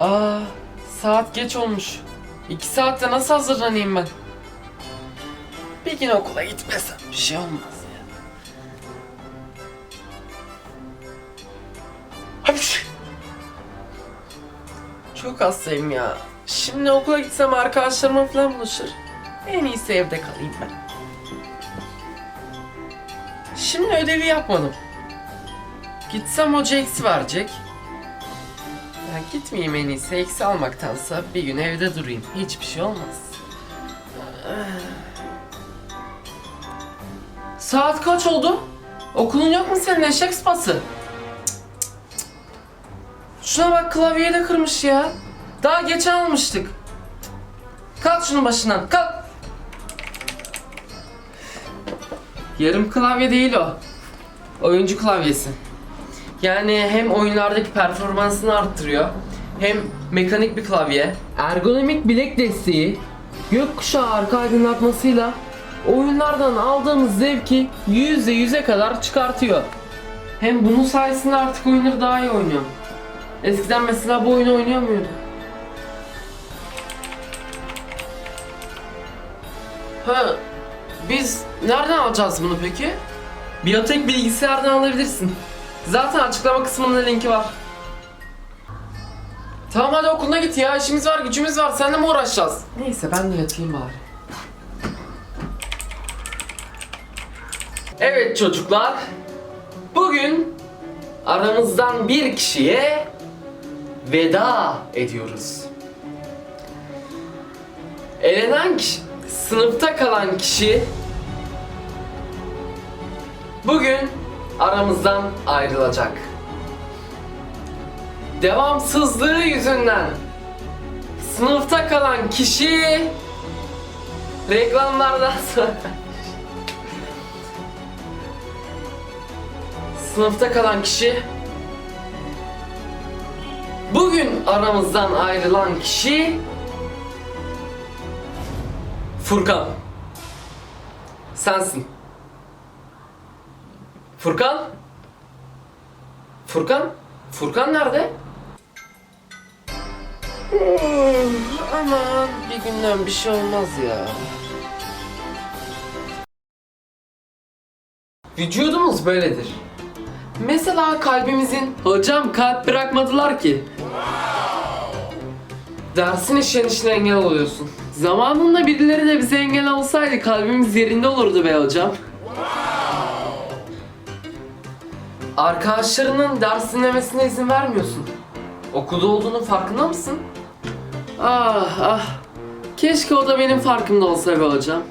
Aa, saat geç olmuş. İki saatte nasıl hazırlanayım ben? Bir gün okula gitmesem bir şey olmaz ya. Hapş! Çok hastayım ya. Şimdi okula gitsem arkadaşlarıma falan buluşur. En iyisi evde kalayım ben. Şimdi ödevi yapmadım. Gitsem hoca eksi verecek. Ya gitmeyeyim en iyisi eksi almaktansa bir gün evde durayım. Hiçbir şey olmaz. Saat kaç oldu? Okulun yok mu senin eşek sıpası? Şuna bak klavyeyi de kırmış ya. Daha geçen almıştık. Kalk şunun başından kalk. Yarım klavye değil o. Oyuncu klavyesi. Yani hem oyunlardaki performansını arttırıyor, hem mekanik bir klavye, ergonomik bilek desteği, gökkuşağı arka aydınlatmasıyla oyunlardan aldığımız zevki yüzde yüze kadar çıkartıyor. Hem bunun sayesinde artık oyunları daha iyi oynuyorum. Eskiden mesela bu oyunu oynayamıyordum. Ha, biz nereden alacağız bunu peki? Biyotek bilgisayardan alabilirsin. Zaten açıklama kısmında linki var. Tamam hadi okuluna git ya. İşimiz var, gücümüz var. Seninle mi uğraşacağız? Neyse ben de yatayım bari. Evet çocuklar. Bugün aramızdan bir kişiye veda ediyoruz. Elenen kişi, sınıfta kalan kişi bugün aramızdan ayrılacak. Devamsızlığı yüzünden sınıfta kalan kişi reklamlardan sonra sınıfta kalan kişi bugün aramızdan ayrılan kişi Furkan. Sensin. Furkan? Furkan? Furkan nerede? Aman bir günden bir şey olmaz ya. Vücudumuz böyledir. Mesela kalbimizin hocam kalp bırakmadılar ki. Dersin işlenişine engel oluyorsun. Zamanında birileri de bize engel olsaydı kalbimiz yerinde olurdu be hocam. Arkadaşlarının ders dinlemesine izin vermiyorsun. Okulda olduğunun farkında mısın? Ah ah. Keşke o da benim farkımda olsa be hocam.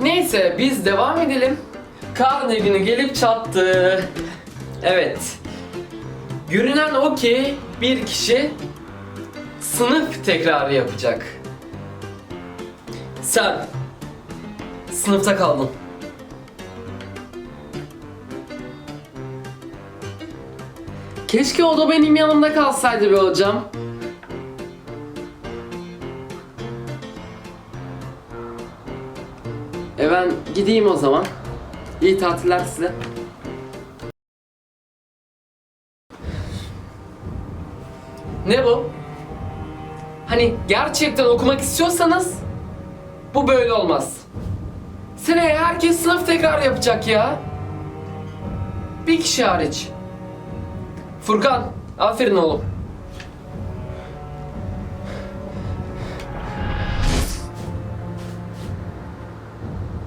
Neyse biz devam edelim. Karne günü gelip çattı. Evet. Görünen o ki bir kişi sınıf tekrarı yapacak. Sen sınıfta kaldın. Keşke o da benim yanımda kalsaydı be hocam. E ben gideyim o zaman. İyi tatiller size. Ne bu? Hani gerçekten okumak istiyorsanız bu böyle olmaz. Seneye herkes sınıf tekrar yapacak ya. Bir kişi hariç. Furkan, aferin oğlum.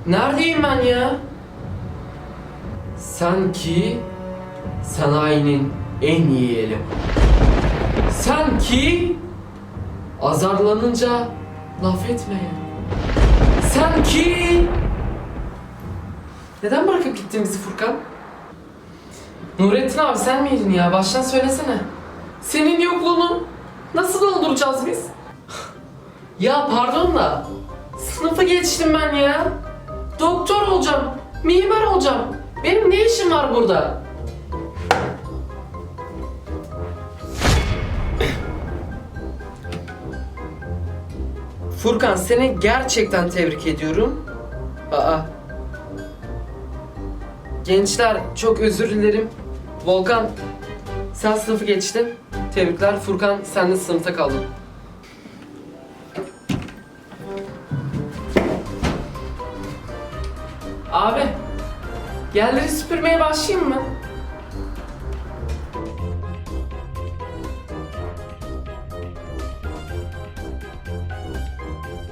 Neredeyim ben ya? Sanki sanayinin en iyi elemanı. Sanki azarlanınca laf etmeyen. Sanki neden bırakıp gittin bizi Furkan? Nurettin abi sen miydin ya? Baştan söylesene. Senin yokluğunu nasıl dolduracağız biz? ya pardon da sınıfı geçtim ben ya. Doktor olacağım. Mimar olacağım. Benim ne işim var burada? Furkan seni gerçekten tebrik ediyorum. Aa. Gençler çok özür dilerim. Volkan sen sınıfı geçtin. Tebrikler. Furkan sen de sınıfta kaldın. Abi yerleri süpürmeye başlayayım mı?